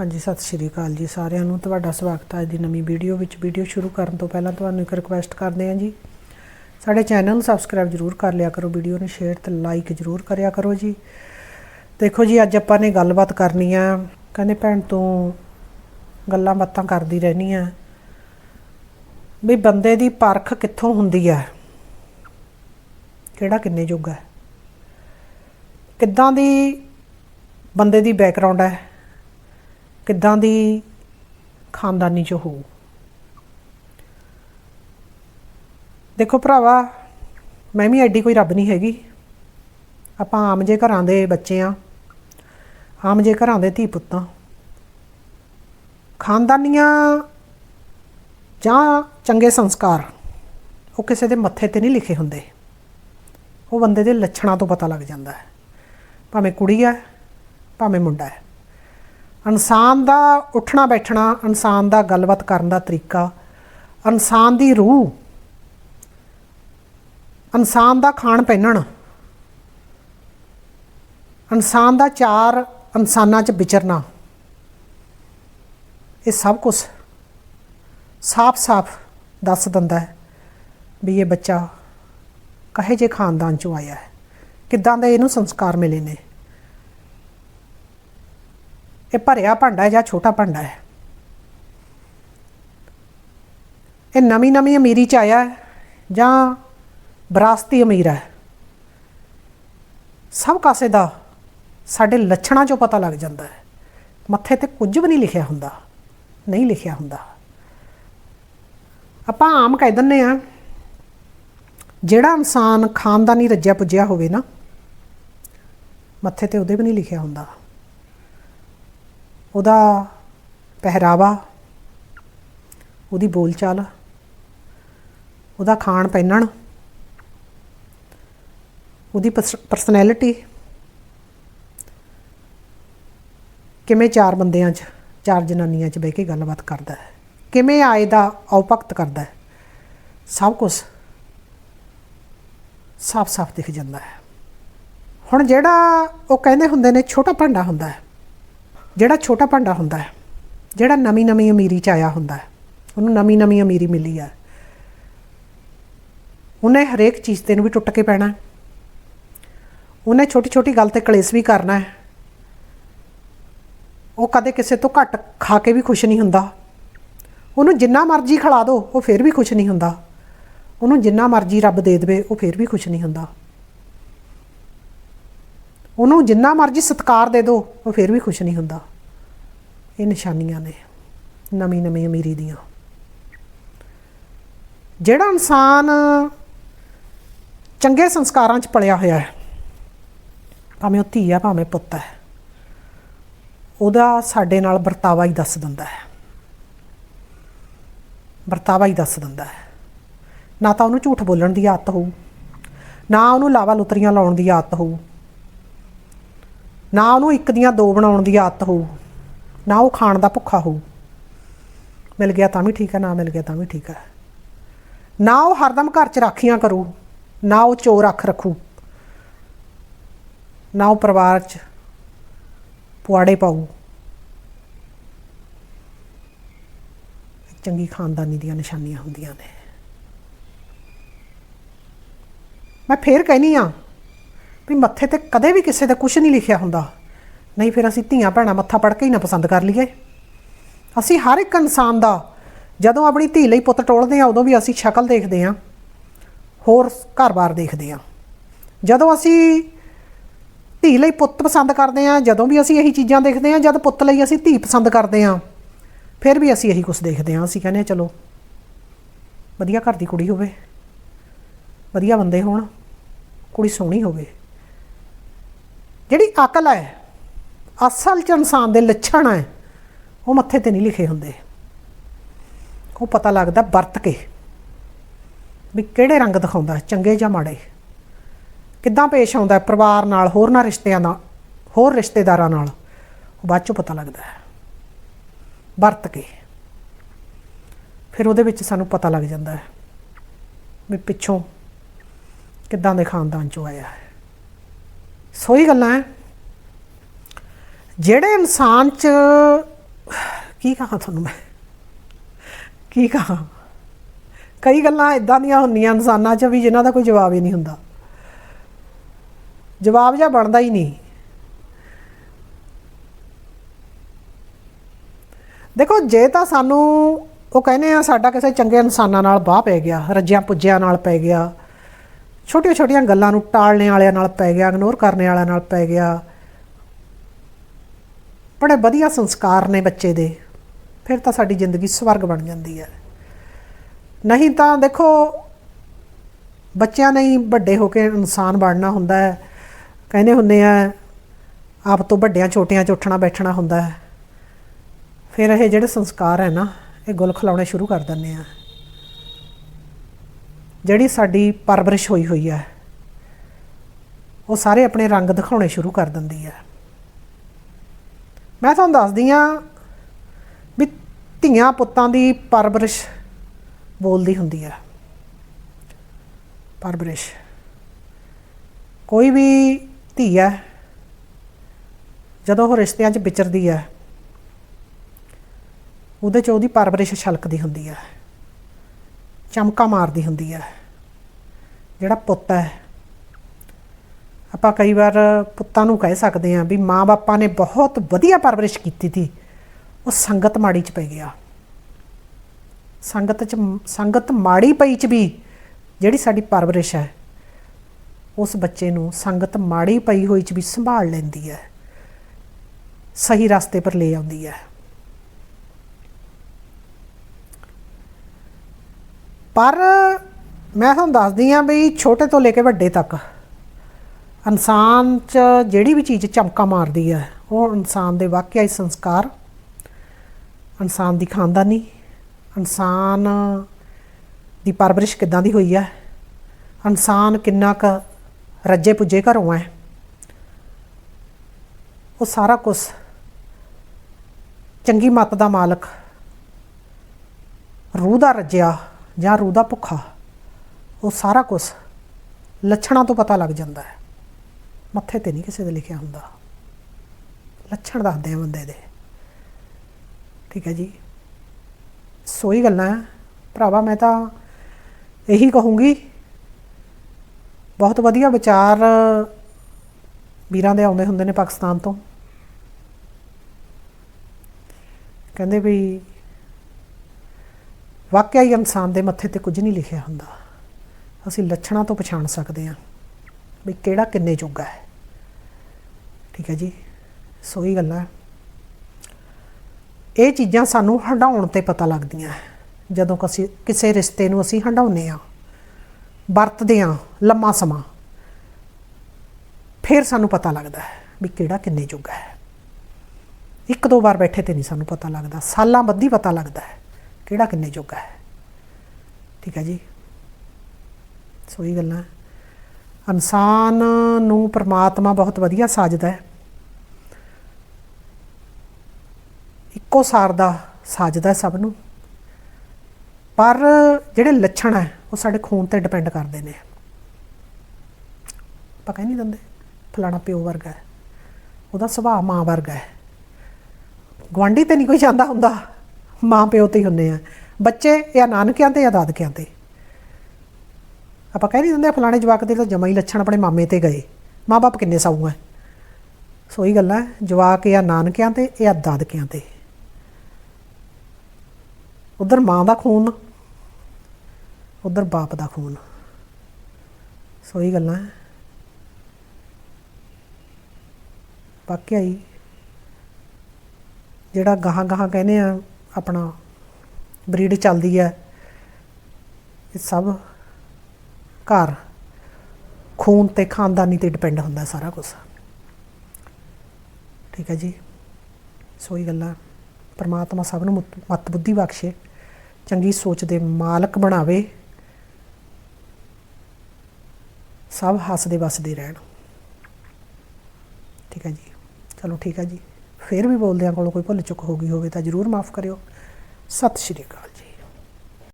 ਹਾਂਜੀ, ਸਤਿ ਸ਼੍ਰੀ ਅਕਾਲ ਜੀ ਸਾਰਿਆਂ ਨੂੰ। ਤੁਹਾਡਾ ਸਵਾਗਤ ਹੈ ਅੱਜ ਦੀ ਨਵੀਂ ਵੀਡੀਓ ਵਿੱਚ। ਵੀਡੀਓ ਸ਼ੁਰੂ ਕਰਨ ਤੋਂ ਪਹਿਲਾਂ ਤੁਹਾਨੂੰ ਇੱਕ ਰਿਕੁਐਸਟ ਕਰਦੇ ਹਾਂ ਜੀ। ਸਾਡੇ ਚੈਨਲ ਨੂੰ ਸਬਸਕ੍ਰਾਈਬ ਜਰੂਰ ਕਰ ਲਿਆ ਕਰੋ, ਵੀਡੀਓ ਨੂੰ ਸ਼ੇਅਰ ਤੇ ਲਾਈਕ ਜਰੂਰ ਕਰਿਆ ਕਰੋ ਜੀ। ਦੇਖੋ ਜੀ, ਅੱਜ ਆਪਾਂ ਨੇ ਗੱਲਬਾਤ ਕਰਨੀ ਆ। ਕਹਿੰਦੇ ਭੈਣ ਤੋਂ ਗੱਲਾਂ ਬਾਤਾਂ ਕਰਦੀ ਰਹਿਣੀ ਆ। ਵੀ ਬੰਦੇ ਦੀ ਪਰਖ ਕਿੱਥੋਂ ਹੁੰਦੀ ਹੈ ਕਿਹੜਾ ਕਿੰਨੇ ਜੋਗਾ? ਹੈ ਕਿੱਦਾਂ ਦੀ ਬੰਦੇ ਦੀ ਬੈਕਗ੍ਰਾਉਂਡ ਹੈ ਕਿੱਦਾਂ ਦੀ ਖਾਨਦਾਨੀ ਚ ਹੋਊ। ਦੇਖੋ ਭਰਾਵਾ, ਮੈਂ ਵੀ ਐਡੀ ਕੋਈ ਰੱਬ ਨਹੀਂ ਹੈਗੀ। ਆਪਾਂ ਆਮ ਜੇ ਘਰਾਂ ਦੇ ਬੱਚੇ ਆ, ਆਮ ਜੇ ਘਰਾਂ ਦੇ ਧੀ ਪੁੱਤਾਂ ਖਾਨਦਾਨੀਆਂ ਜਾਂ ਚੰਗੇ ਸੰਸਕਾਰ, ਉਹ ਕਿਸੇ ਦੇ ਮੱਥੇ ਤੇ ਨਹੀਂ ਲਿਖੇ ਹੁੰਦੇ। ਉਹ ਬੰਦੇ ਦੇ ਲੱਛਣਾਂ ਤੋਂ ਪਤਾ ਲੱਗ ਜਾਂਦਾ ਹੈ। ਭਾਵੇਂ ਕੁੜੀ ਹੈ, ਭਾਵੇਂ ਮੁੰਡਾ ਹੈ। ਇਨਸਾਨ ਦਾ ਉੱਠਣਾ ਬੈਠਣਾ, ਇਨਸਾਨ ਦਾ ਗੱਲਬਾਤ ਕਰਨ ਦਾ ਤਰੀਕਾ, ਇਨਸਾਨ ਦੀ ਰੂਹ, ਇਨਸਾਨ ਦਾ ਖਾਣ ਪਹਿਨਣ ਇਨਸਾਨ ਦਾ ਚਾਰ ਇਨਸਾਨਾਂ 'ਚ ਵਿਚਰਨਾ, ਇਹ ਸਭ ਕੁਝ ਸਾਫ਼-ਸਾਫ਼ ਦੱਸ ਦਿੰਦਾ ਹੈ ਵੀ ਇਹ ਬੱਚਾ ਕਹੇ ਜੇ ਖਾਨਦਾਨ 'ਚੋਂ ਆਇਆ ਹੈ। ਕਿੱਦਾਂ ਦੇ ਇਹਨੂੰ ਸੰਸਕਾਰ ਮਿਲੇ ਨੇ? ਇਹ ਭਰਿਆ ਭਾਂਡਾ ਹੈ ਜਾਂ ਛੋਟਾ ਭਾਂਡਾ ਹੈ? ਇਹ ਨਵੀਂ ਨਵੀਂ ਅਮੀਰੀ ਚ ਆਇਆ ਹੈ ਜਾਂ ਵਿਰਾਸਤੀ ਅਮੀਰ ਹੈ? ਸਭ ਕਾਸੇ ਦਾ ਸਾਡੇ ਲੱਛਣਾਂ ਚੋਂ ਪਤਾ ਲੱਗ ਜਾਂਦਾ ਹੈ। ਮੱਥੇ ਤੇ ਕੁਝ ਵੀ ਨਹੀਂ ਲਿਖਿਆ ਹੁੰਦਾ। ਨਹੀਂ ਲਿਖਿਆ ਹੁੰਦਾ। ਆਪਾਂ ਆਮ ਕਹਿ ਦਿੰਨੇ ਆ ਜਿਹੜਾ ਇਨਸਾਨ ਖਾਨਦਾਨੀ ਰੱਜਿਆ ਪੁੱਜਿਆ ਹੋਵੇ ਨਾ, ਮੱਥੇ ਤੇ ਉਹਦੇ ਵੀ ਨਹੀਂ ਲਿਖਿਆ ਹੁੰਦਾ। ਉਹਦਾ ਪਹਿਰਾਵਾ, ਉਹਦੀ ਬੋਲਚਾਲ, ਉਹਦਾ ਖਾਣ ਪਹਿਨਣ, ਉਹਦੀ ਪਰਸਨੈਲਿਟੀ ਕਿਵੇਂ ਚਾਰ ਬੰਦਿਆਂ 'ਚ, ਚਾਰ ਜਨਾਨੀਆਂ 'ਚ ਬਹਿ ਕੇ ਗੱਲਬਾਤ ਕਰਦਾ ਹੈ, ਕਿਵੇਂ ਆਏ ਦਾ ਔਪਕਤ ਕਰਦਾ ਹੈ, ਸਭ ਕੁਝ ਸਾਫ਼-ਸਾਫ਼ ਦਿਖ ਜਾਂਦਾ ਹੈ। ਹੁਣ ਜਿਹੜਾ ਉਹ ਕਹਿੰਦੇ ਹੁੰਦੇ ਨੇ ਛੋਟਾ ਭਾਂਡਾ ਹੁੰਦਾ ਹੈ ਜਿਹੜਾ ਛੋਟਾ ਭਾਂਡਾ ਹੁੰਦਾ ਹੈ, ਜਿਹੜਾ ਨਵੀਂ ਨਵੀਂ ਅਮੀਰੀ ਚ ਆਇਆ ਹੁੰਦਾ ਹੈ, ਉਹਨੂੰ ਨਵੀਂ ਨਵੀਂ ਅਮੀਰੀ ਮਿਲੀ ਹੈ। ਉਹਨੇ ਹਰੇਕ ਚੀਜ਼ ਤੇ ਨੂੰ ਵੀ ਟੁੱਟ ਕੇ ਪੈਣਾ ਉਹਨੇ ਛੋਟੀ ਛੋਟੀ ਗੱਲ ਤੇ ਕਲੇਸ਼ ਵੀ ਕਰਨਾ ਹੈ। ਉਹ ਕਦੇ ਕਿਸੇ ਤੋਂ ਘੱਟ ਖਾ ਕੇ ਵੀ ਖੁਸ਼ ਨਹੀਂ ਹੁੰਦਾ। ਉਹਨੂੰ ਜਿੰਨਾ ਮਰਜ਼ੀ ਖਿਲਾ ਦਿਓ ਉਹ ਫਿਰ ਵੀ ਖੁਸ਼ ਨਹੀਂ ਹੁੰਦਾ। ਉਹਨੂੰ ਜਿੰਨਾ ਮਰਜ਼ੀ ਰੱਬ ਦੇ ਦੇਵੇ, ਉਹ ਫਿਰ ਵੀ ਖੁਸ਼ ਨਹੀਂ ਹੁੰਦਾ। ਉਹਨੂੰ ਜਿੰਨਾ ਮਰਜ਼ੀ ਸਤਿਕਾਰ ਦੇ ਦਿਓ ਉਹ ਫਿਰ ਵੀ ਖੁਸ਼ ਨਹੀਂ ਹੁੰਦਾ। ਇਹ ਨਿਸ਼ਾਨੀਆਂ ਨੇ, ਨਵੀਂ ਨਵੀਂ ਅਮੀਰੀ ਦੀਆਂ। ਜਿਹੜਾ ਇਨਸਾਨ ਚੰਗੇ ਸੰਸਕਾਰਾਂ 'ਚ ਪਲਿਆ ਹੋਇਆ ਹੈ, ਭਾਵੇਂ ਉਹ ਧੀ ਆ, ਭਾਵੇਂ ਪੁੱਤ ਹੈ, ਉਹਦਾ ਸਾਡੇ ਨਾਲ ਵਰਤਾਵਾ ਹੀ ਦੱਸ ਦਿੰਦਾ ਹੈ। ਵਰਤਾਵਾ ਹੀ ਦੱਸ ਦਿੰਦਾ ਹੈ। ਨਾ ਤਾਂ ਉਹਨੂੰ ਝੂਠ ਬੋਲਣ ਦੀ ਆਦਤ ਹੋਊ, ਨਾ ਉਹਨੂੰ ਲਾਵਾ ਲੁਤਰੀਆਂ ਲਾਉਣ ਦੀ ਆਦਤ ਹੋਊ ਨਾ ਉਹਨੂੰ ਇੱਕ ਦੀਆਂ ਦੋ ਬਣਾਉਣ ਦੀ ਆਦਤ ਹੋਊ, ਨਾ ਉਹ ਖਾਣ ਦਾ ਭੁੱਖਾ ਹੋਊ। ਮਿਲ ਗਿਆ ਤਾਂ ਵੀ ਠੀਕ ਹੈ, ਨਾ ਮਿਲ ਗਿਆ ਤਾਂ ਵੀ ਠੀਕ ਹੈ। ਨਾ ਉਹ ਹਰਦਮ ਘਰ 'ਚ ਰਾਖੀਆਂ ਕਰੂ, ਨਾ ਉਹ ਚੋਰ ਅੱਖ ਰੱਖੂ। ਨਾ ਉਹ ਪਰਿਵਾਰ 'ਚ ਪੁਆੜੇ ਪਾਊ। ਚੰਗੀ ਖਾਨਦਾਨੀ ਦੀਆਂ ਨਿਸ਼ਾਨੀਆਂ ਹੁੰਦੀਆਂ ਨੇ। ਮੈਂ ਫੇਰ ਕਹਿਨੀ ਆ ਵੀ ਮੱਥੇ ਤੇ ਕਦੇ ਵੀ ਕਿਸੇ ਦਾ ਕੁਝ ਨਹੀਂ ਲਿਖਿਆ ਹੁੰਦਾ। ਨਹੀਂ ਫਿਰ ਅਸੀਂ ਧੀਆਂ ਭੈਣਾਂ ਮੱਥਾ ਪੜ ਕੇ ਹੀ ਨਾ ਪਸੰਦ ਕਰ ਲਈਏ। ਅਸੀਂ ਹਰ ਇੱਕ ਇਨਸਾਨ ਦਾ ਜਦੋਂ ਆਪਣੀ ਧੀ ਲਈ ਪੁੱਤ ਟੋਲਦੇ ਆ ਉਦੋਂ ਵੀ ਅਸੀਂ ਸ਼ਕਲ ਦੇਖਦੇ ਆ ਹੋਰ ਘਰ-ਬਾਰ ਦੇਖਦੇ ਆ ਜਦੋਂ ਅਸੀਂ ਧੀ ਲਈ ਪੁੱਤ ਪਸੰਦ ਕਰਦੇ ਆ ਜਦੋਂ ਵੀ ਅਸੀਂ ਇਹੀ ਚੀਜ਼ਾਂ ਦੇਖਦੇ ਆ ਜਦ ਪੁੱਤ ਲਈ ਅਸੀਂ ਧੀ ਪਸੰਦ ਕਰਦੇ ਆ ਫਿਰ ਵੀ ਅਸੀਂ ਇਹੀ ਕੁਝ ਦੇਖਦੇ ਆ ਅਸੀਂ ਕਹਿੰਦੇ ਆ ਚਲੋ, ਵਧੀਆ ਘਰ ਦੀ ਕੁੜੀ ਹੋਵੇ, ਵਧੀਆ ਬੰਦੇ ਹੋਣ, ਕੁੜੀ ਸੋਹਣੀ ਹੋਵੇ। ਜਿਹੜੀ ਅਕਲ ਹੈ, ਅਸਲ ਚ ਇਨਸਾਨ ਦੇ ਲੱਛਣ ਹੈ, ਉਹ ਮੱਥੇ ਤੇ ਨਹੀਂ ਲਿਖੇ ਹੁੰਦੇ। ਉਹ ਪਤਾ ਲੱਗਦਾ ਵਰਤ ਕੇ ਵੀ ਕਿਹੜੇ ਰੰਗ ਦਿਖਾਉਂਦਾ, ਚੰਗੇ ਜਾਂ ਮਾੜੇ। ਕਿੱਦਾਂ ਪੇਸ਼ ਆਉਂਦਾ ਪਰਿਵਾਰ ਨਾਲ, ਹੋਰਨਾਂ ਰਿਸ਼ਤਿਆਂ ਨਾਲ, ਹੋਰ ਰਿਸ਼ਤੇਦਾਰਾਂ ਨਾਲ, ਉਹ ਬਾਅਦ ਚੋਂ ਪਤਾ ਲੱਗਦਾ ਹੈ। ਵਰਤ ਕੇ। ਫਿਰ ਉਹਦੇ ਵਿੱਚ ਸਾਨੂੰ ਪਤਾ ਲੱਗ ਜਾਂਦਾ ਹੈ ਵੀ ਪਿੱਛੋਂ ਕਿੱਦਾਂ ਦੇ ਖਾਨਦਾਨ ਚੋਂ ਆਇਆ ਹੈ। ਸੋਹੀ ਗੱਲਾਂ ਹੈ ਜਿਹੜੇ ਇਨਸਾਨ 'ਚ, ਕੀ ਕਹਾਂ ਤੁਹਾਨੂੰ ਮੈਂ? ਕੀ ਕਹਾਂ? ਕਈ ਗੱਲਾਂ ਇਦਾਂ ਦੀਆਂ ਹੁੰਦੀਆਂ ਇਨਸਾਨਾਂ 'ਚ ਵੀ ਜਿਨ੍ਹਾਂ ਦਾ ਕੋਈ ਜਵਾਬ ਹੀ ਨਹੀਂ ਹੁੰਦਾ। ਜਵਾਬ ਜਾਂ ਬਣਦਾ ਹੀ ਨਹੀਂ। ਦੇਖੋ, ਜੇ ਤਾਂ ਸਾਨੂੰ ਉਹ ਕਹਿੰਦੇ ਆ, ਸਾਡਾ ਕਿਸੇ ਚੰਗੇ ਇਨਸਾਨਾਂ ਨਾਲ ਬਾਹ ਪੈ ਗਿਆ ਰੱਜਿਆਂ ਪੁੱਜਿਆਂ ਨਾਲ ਪੈ ਗਿਆ ਛੋਟੀਆਂ ਛੋਟੀਆਂ ਗੱਲਾਂ ਨੂੰ ਟਾਲਣੇ ਵਾਲਿਆਂ ਨਾਲ ਪੈ ਗਿਆ ਇਗਨੋਰ ਕਰਨੇ ਵਾਲਿਆਂ ਨਾਲ ਪੈ ਗਿਆ। ਬੜੇ ਵਧੀਆ ਸੰਸਕਾਰ ਨੇ ਬੱਚੇ ਦੇ। ਫਿਰ ਤਾਂ ਸਾਡੀ ਜ਼ਿੰਦਗੀ ਸਵਰਗ ਬਣ ਜਾਂਦੀ ਹੈ। ਨਹੀਂ ਤਾਂ ਦੇਖੋ, ਬੱਚਿਆਂ ਨੇ ਹੀ ਵੱਡੇ ਹੋ ਕੇ ਇਨਸਾਨ ਬਣਨਾ ਹੁੰਦਾ ਹੈ। ਕਹਿੰਦੇ ਹੁੰਦੇ ਆ, ਆਪ ਤੋਂ ਵੱਡਿਆਂ ਛੋਟਿਆਂ 'ਚ ਉੱਠਣਾ ਬੈਠਣਾ ਹੁੰਦਾ ਹੈ। ਫਿਰ ਇਹ ਜਿਹੜੇ ਸੰਸਕਾਰ ਹੈ ਨਾ, ਇਹ ਗੁਲ ਖਿਲਾਉਣੇ ਸ਼ੁਰੂ ਕਰ ਦਿੰਦੇ ਆ। ਜਿਹੜੀ ਸਾਡੀ ਪਰਵਰਿਸ਼ ਹੋਈ ਹੋਈ ਹੈ, ਉਹ ਸਾਰੇ ਆਪਣੇ ਰੰਗ ਦਿਖਾਉਣੇ ਸ਼ੁਰੂ ਕਰ ਦਿੰਦੀ ਹੈ। ਮੈਂ ਤੁਹਾਨੂੰ ਦੱਸਦੀ ਆ ਵੀ ਧੀਆਂ ਪੁੱਤਾਂ ਦੀ ਪਰਵਰਿਸ਼ ਬੋਲਦੀ ਹੁੰਦੀ ਹੈ। ਪਰਵਰਿਸ਼। ਕੋਈ ਵੀ ਧੀ ਹੈ, ਜਦੋਂ ਉਹ ਰਿਸ਼ਤਿਆਂ 'ਚ ਵਿਚਰਦੀ ਹੈ, ਉਹਦੇ 'ਚ ਉਹਦੀ ਪਰਵਰਿਸ਼ ਛਲਕਦੀ ਹੁੰਦੀ ਹੈ, ਚਮਕਾ ਮਾਰਦੀ ਹੁੰਦੀ ਹੈ। ਜਿਹੜਾ ਪੁੱਤ ਹੈ। ਆਪਾਂ ਕਈ ਵਾਰ ਪੁੱਤਾਂ ਨੂੰ ਕਹਿ ਸਕਦੇ ਹਾਂ ਵੀ ਮਾਂ-ਬਾਪਾਂ ਨੇ ਬਹੁਤ ਵਧੀਆ ਪਰਵਰਿਸ਼ ਕੀਤੀ ਸੀ। ਉਹ ਸੰਗਤ ਮਾੜੀ 'ਚ ਪੈ ਗਿਆ। ਸੰਗਤ 'ਚ, ਸੰਗਤ ਮਾੜੀ ਪਈ 'ਚ ਵੀ ਜਿਹੜੀ ਸਾਡੀ ਪਰਵਰਿਸ਼ ਹੈ, ਉਸ ਬੱਚੇ ਨੂੰ ਸੰਗਤ ਮਾੜੀ ਪਈ ਹੋਈ 'ਚ ਵੀ ਸੰਭਾਲ ਲੈਂਦੀ ਹੈ। ਸਹੀ ਰਸਤੇ ਪਰ ਲੈ ਆਉਂਦੀ ਹੈ। ਪਰ ਮੈਂ ਤੁਹਾਨੂੰ ਦੱਸਦੀ ਆ ਵੀ ਛੋਟੇ ਤੋਂ ਲੈ ਕੇ ਵੱਡੇ ਤੱਕ ਇਨਸਾਨ 'ਚ ਜਿਹੜੀ ਵੀ ਚੀਜ਼ ਚਮਕਾ ਮਾਰਦੀ ਹੈ, ਉਹ ਇਨਸਾਨ ਦੇ ਵਾਕਿਆ ਹੀ ਸੰਸਕਾਰ, ਇਨਸਾਨ ਦੀ ਖਾਨਦਾਨੀ, ਇਨਸਾਨ ਦੀ ਪਰਵਰਿਸ਼ ਕਿੱਦਾਂ ਦੀ ਹੋਈ ਹੈ, ਇਨਸਾਨ ਕਿੰਨਾ ਕ ਰੱਜੇ ਪੁੱਜੇ ਘਰੋਂ ਹੈ, ਉਹ ਸਾਰਾ ਕੁਝ ਚੰਗੀ ਮੱਤ ਦਾ ਮਾਲਕ, ਰੂਹ ਦਾ ਰੱਜਿਆ ਜਾਂ ਰੂਹ ਦਾ ਭੁੱਖਾ ਉਹ ਸਾਰਾ ਕੁਝ ਲੱਛਣਾਂ ਤੋਂ ਪਤਾ ਲੱਗ ਜਾਂਦਾ ਹੈ। ਮੱਥੇ ਤੇ ਨਹੀਂ ਕਿਸੇ ਦੇ ਲਿਖਿਆ ਹੁੰਦਾ। ਲੱਛਣ ਦੱਸਦੇ ਆ ਬੰਦੇ ਦੇ। ਠੀਕ ਹੈ ਜੀ। ਸੋਈ ਗੱਲਾਂ ਹੈ। ਭਰਾਵਾ, ਮੈਂ ਤਾਂ ਇਹੀ ਕਹੂੰਗੀ, ਬਹੁਤ ਵਧੀਆ ਵਿਚਾਰ ਵੀਰਾਂ ਦੇ ਆਉਂਦੇ ਹੁੰਦੇ ਨੇ ਪਾਕਿਸਤਾਨ ਤੋਂ। ਕਹਿੰਦੇ ਵੀ ਵਾਕਿਆ ਹੀ ਇਨਸਾਨ ਦੇ ਮੱਥੇ ਤੇ ਕੁਝ ਨਹੀਂ ਲਿਖਿਆ ਹੁੰਦਾ। ਅਸੀਂ ਲੱਛਣਾਂ ਤੋਂ ਪਛਾਣ ਸਕਦੇ ਹਾਂ ਵੀ ਕਿਹੜਾ ਕਿੰਨੇ ਜੋਗਾ ਹੈ। ਠੀਕ ਹੈ ਜੀ? ਸੋ ਹੀ ਗੱਲਾਂ। ਇਹ ਚੀਜ਼ਾਂ ਸਾਨੂੰ ਹੰਡਾਉਣ ਤੇ ਪਤਾ ਲੱਗਦੀਆਂ ਹੈ। ਜਦੋਂ ਕਿਸੇ ਕਿਸੇ ਰਿਸ਼ਤੇ ਨੂੰ ਅਸੀਂ ਹੰਡਾਉਂਦੇ ਆ ਵਰਤਦੇ ਆ ਲੰਮਾ ਸਮਾਂ, ਫਿਰ ਸਾਨੂੰ ਪਤਾ ਲੱਗਦਾ ਹੈ ਵੀ ਕਿਹੜਾ ਕਿੰਨੇ ਜੋਗਾ ਹੈ। ਇੱਕ ਦੋ ਵਾਰ ਬੈਠੇ ਤੇ ਨਹੀਂ ਸਾਨੂੰ ਪਤਾ ਲੱਗਦਾ। ਸਾਲਾਂ ਬੱਧੀ ਪਤਾ ਲੱਗਦਾ ਹੈ ਕਿਹੜਾ ਕਿੰਨੇ ਜੋਗਾ ਹੈ। ਠੀਕ ਹੈ ਜੀ? ਸੋ ਇਹ ਗੱਲਾਂ ਇਨਸਾਨ ਨੂੰ ਪਰਮਾਤਮਾ ਬਹੁਤ ਵਧੀਆ ਸਾਜਦਾ ਹੈ। ਇੱਕੋ ਸਾਰ ਦਾ ਸਾਜਦਾ ਸਭ ਨੂੰ। ਪਰ ਜਿਹੜੇ ਲੱਛਣ ਹੈ ਉਹ ਸਾਡੇ ਖੂਨ ਤੇ ਡਿਪੈਂਡ ਕਰਦੇ ਨੇ। ਆਪਾਂ ਕਹਿ ਨਹੀਂ ਦਿੰਦੇ, ਫਲਾਣਾ ਪਿਓ ਵਰਗਾ ਹੈ। ਉਹਦਾ ਸੁਭਾਅ ਮਾਂ ਵਰਗਾ ਹੈ। ਗਵਾਂਢੀ ਤੇ ਨਹੀਂ ਕੋਈ ਜਾਂਦਾ ਹੁੰਦਾ। ਮਾਂ ਪਿਓ ਤੇ ਹੀ ਹੁੰਦੇ ਆ। ਬੱਚੇ ਜਾਂ ਨਾਨਕਿਆਂ ਤੇ ਜਾਂ ਦਾਦਕਿਆਂ ਤੇ। ਆਪਾਂ ਕਹਿ ਨਹੀਂ ਦਿੰਦੇ ਫਲਾਣੇ ਜਵਾਕ ਦੇ ਤਾਂ ਜਮਾ ਹੀ ਲੱਛਣ ਆਪਣੇ ਮਾਮੇ ਤੇ ਗਏ। ਮਾਂ-ਬਾਪ ਕਿੰਨੇ ਸਾਊ ਹੈ ਸੋ ਇਹ ਗੱਲ ਜਵਾਕ ਜਾਂ ਨਾਨਕਿਆਂ ਤੇ ਜਾਂ ਦਾਦਕਿਆਂ ਤੇ। ਉਧਰ ਮਾਂ ਦਾ ਖੂਨ, ਉਧਰ ਬਾਪ ਦਾ ਖੂਨ। ਸੋ ਇਹ ਗੱਲਾਂ ਹੈ। ਵਾਕਿਆ ਹੀ ਜਿਹੜਾ ਗਾਹਾਂ ਗਾਹਾਂ ਕਹਿੰਦੇ ਆ, ਆਪਣਾ ਬਰੀਡ ਚੱਲਦੀ ਹੈ ਇਹ ਸਭ ਘਰ, ਖੂਨ ਤੇ ਖਾਨਦਾਨੀ ਤੇ ਡਿਪੈਂਡ ਹੁੰਦਾ ਸਾਰਾ ਕੁਝ ਠੀਕ ਹੈ ਜੀ? ਸੋ ਗੱਲਾਂ ਪਰਮਾਤਮਾ ਸਭ ਨੂੰ ਮਤ ਬੁੱਧੀ ਬਖਸ਼ੇ, ਚੰਗੀ ਸੋਚ ਦੇ ਮਾਲਕ ਬਣਾਵੇ, ਸਭ ਹੱਸਦੇ ਵਸਦੇ ਰਹਿਣ। ਠੀਕ ਹੈ ਜੀ? ਚਲੋ ਠੀਕ ਹੈ ਜੀ। ਫਿਰ ਵੀ ਬੋਲਦਿਆਂ ਕੋਲੋਂ ਕੋਈ ਭੁੱਲ ਚੁੱਕ ਹੋ ਗਈ ਹੋਵੇ ਤਾਂ ਜਰੂਰ ਮਾਫ ਕਰਿਓ। ਸਤਿ ਸ਼੍ਰੀ ਅਕਾਲ।